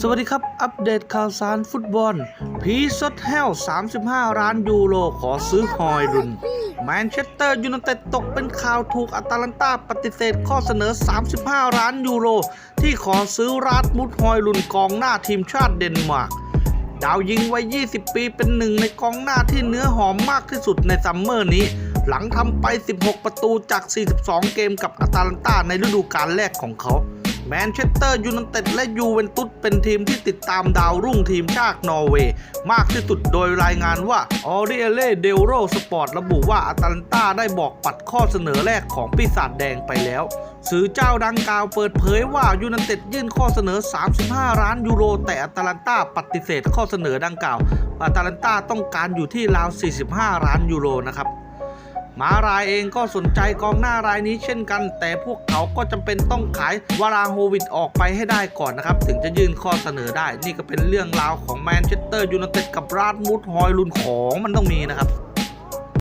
สวัสดีครับ อัปเดตข่าวสารฟุตบอล พีซดแฮล35 ล้านยูโรขอซื้อฮอยลุนแมนเชสเตอร์ยูไนเต็ดตกเป็นข่าวถูกอาตาลันตาปฏิเสธข้อเสนอ 35 ล้านยูโร ที่ขอซื้อราดมุดฮอยลุนกองหน้าทีมชาติเดนมาร์กดาวยิงวัย 20 ปีเป็นหนึ่งในกองหน้าที่เนื้อหอมมากที่สุดในซัมเมอร์นี้ หลังทำไป 16 ประตูจาก 42 เกมกับอาตาลันตาในฤดูกาลแรกของเขา แมนเชสเตอร์ยูไนเต็ดและยูเวนตุสเป็นทีมที่ติดตามดาวรุ่งทีมชาตินอร์เวย์ มากที่สุดโดยรายงานว่าออริเอเล่เดลโรสปอร์ตระบุว่าอาตาลันตาได้บอกปัดข้อเสนอแรกของปีศาจแดงไปแล้วสื่อเจ้าดังกล่าวเปิดเผยว่ายูไนเต็ดยื่นข้อเสนอ 35 ล้านยูโร แต่อาตาลันตาปฏิเสธข้อเสนอดังกล่าวอาตาลันตาต้องการอยู่ที่ราว 45 ล้านยูโรนะครับ มารายเองก็สนใจกองหน้ารายนี้เช่นกัน แต่พวกเขาก็จำเป็นต้องขายวาราโฮวิดออกไปให้ได้ก่อนนะครับ ถึงจะยื่นข้อเสนอได้ นี่ก็เป็นเรื่องราวของแมนเชสเตอร์ยูไนเต็ดกับราดมูดฮอยลุนของมันต้องมีนะครับ